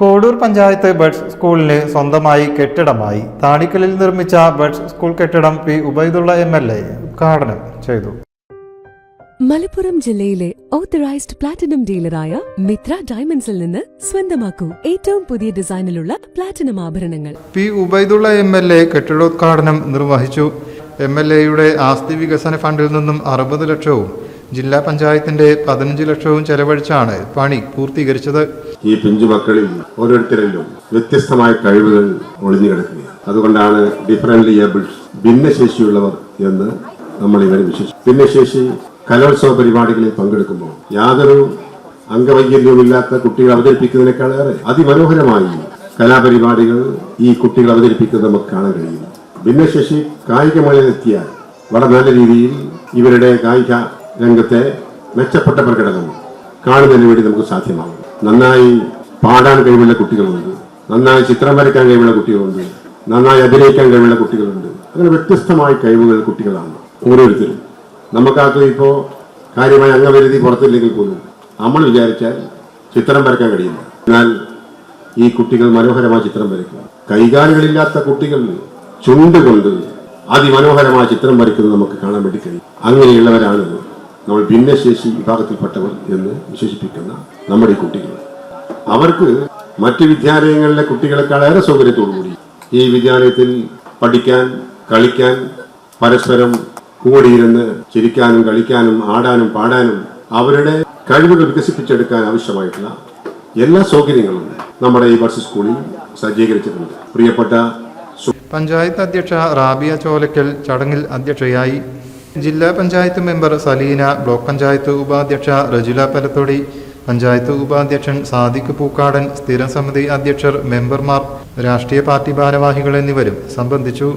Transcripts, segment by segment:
Kodur panchayat buds സ്കൂളിന് സ്വന്തമായി കെട്ടിടമായി താണിക്കലിൽ നിർമ്മിച്ച ബഡ്സ് സ്കൂൾ കെട്ടിടം P Ubaidullah M L A ഉദ്ഘാടനം ചെയ്തു. മലപ്പുറം ജില്ലയിലെ ഓത്തറൈസ്ഡ് പ്ലാറ്റിനം ഡീലറായ മിത്ര ഡയമണ്ട്സിൽ നിന്ന് സ്വന്തമാക്കൂ ഏറ്റവും പുതിയ ഡിസൈനിലുള്ള പ്ലാറ്റിനം ആഭരണങ്ങൾ. P Ubaidullah M L A കെട്ടിടോദ്ഘാടനം നിർവഹിച്ചു. എം എൽ എയുടെ ആസ്തി വികസന ഫണ്ടിൽ നിന്നും അറുപത് ലക്ഷവും ജില്ലാ പഞ്ചായത്തിന്റെ പതിനഞ്ച് ലക്ഷവും ചെലവഴിച്ചാണ് പണി പൂർത്തീകരിച്ചത്. ഈ പിഞ്ചു മക്കളിൽ ഓരോരുത്തരിലും വ്യത്യസ്തമായ കഴിവുകൾ ഒളിഞ്ഞു കിടക്കുകയാണ്. അതുകൊണ്ടാണ് ഡിഫറന്റ്ലി ഏബിൾഡ് ഭിന്നശേഷിയുള്ളവർ എന്ന് നമ്മൾ ഇവരെ വിശ്വസിച്ചു ഭിന്നശേഷി കലോത്സവ പരിപാടികളിൽ പങ്കെടുക്കുമ്പോൾ യാതൊരു അംഗവൈകല്യവുമില്ലാത്ത കുട്ടികൾ അവതരിപ്പിക്കുന്നതിനേക്കാളേറെ അതിമനോഹരമായി കലാപരിപാടികൾ ഈ കുട്ടികൾ അവതരിപ്പിക്കുന്നത് നമുക്ക് കാണാൻ കഴിയും. ഭിന്നശേഷി കായികമേളയിലെത്തിയാൽ വളരെ നല്ല രീതിയിൽ ഇവരുടെ കായിക രംഗത്തെ മെച്ചപ്പെട്ട പ്രകടനം കാണുന്നതിന് വേണ്ടി നമുക്ക് സാധ്യമാകും. നന്നായി പാടാൻ കഴിവുള്ള കുട്ടികളുണ്ട്. നന്നായി ചിത്രം വരയ്ക്കാൻ കഴിവുള്ള കുട്ടികളുണ്ട്. നന്നായി അഭിനയിക്കാൻ കഴിവുള്ള കുട്ടികളുണ്ട്. അങ്ങനെ വ്യത്യസ്തമായ കഴിവുകൾ കുട്ടികളാണ് ഓരോരുത്തരും. നമുക്കകത്ത് ഇപ്പോൾ കാര്യമായി അംഗപരിധി പുറത്തില്ലെങ്കിൽ പോലും നമ്മൾ വിചാരിച്ചാൽ ചിത്രം വരയ്ക്കാൻ കഴിയില്ല. എന്നാൽ ഈ കുട്ടികൾ മനോഹരമായ ചിത്രം വരയ്ക്കുക കൈകാലുകളില്ലാത്ത കുട്ടികൾ ചുണ്ടുകൊണ്ട് അതിമനോഹരമായ ചിത്രം വരയ്ക്കുന്നത് നമുക്ക് കാണാൻ വേണ്ടി കഴിയും. അങ്ങനെയുള്ളവരാണ് നമ്മൾ ഭിന്നശേഷി വിഭാഗത്തിൽപ്പെട്ടവർ എന്ന് വിശേഷിപ്പിക്കുന്ന നമ്മുടെ ഈ കുട്ടികൾ. അവർക്ക് മറ്റ് വിദ്യാലയങ്ങളിലെ കുട്ടികളെക്കാളേറെ സൗകര്യത്തോടുകൂടി ഈ വിദ്യാലയത്തിൽ പഠിക്കാൻ കളിക്കാൻ പരസ്പരം കൂടിയിരുന്ന് ചിരിക്കാനും കളിക്കാനും ആടാനും പാടാനും അവരുടെ കഴിവുകൾ വികസിപ്പിച്ചെടുക്കാൻ ആവശ്യമായിട്ടുള്ള എല്ലാ സൗകര്യങ്ങളും നമ്മുടെ ഈ ബസ് സ്കൂളിൽ സജ്ജീകരിച്ചിട്ടുണ്ട്. പ്രിയപ്പെട്ട പഞ്ചായത്ത് അധ്യക്ഷ റാബിയ ചോലക്കൽ ചടങ്ങിൽ അധ്യക്ഷയായി ജില്ലാ പഞ്ചായത്ത് മെമ്പർ സലീന ബ്ലോക്ക് പഞ്ചായത്ത് ഉപാധ്യക്ഷ റജുല പലത്തൊടി പഞ്ചായത്ത് ഉപാധ്യക്ഷൻ സാദിഖ് പൂക്കാടൻ സ്ഥിരം സമിതി അധ്യക്ഷർ മെമ്പർമാർ രാഷ്ട്രീയ പാർട്ടി ഭാരവാഹികൾ എന്നിവരും സംബന്ധിച്ചു.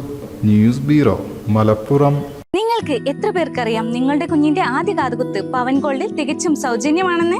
News bureau Malappuram. നിങ്ങൾക്ക് എത്ര പേർക്കറിയാം നിങ്ങളുടെ കുഞ്ഞിന്റെ ആദ്യ കാതുകുത്ത് പവൻ ഗോൾഡിൽ തികച്ചും സൗജന്യമാണെന്ന്?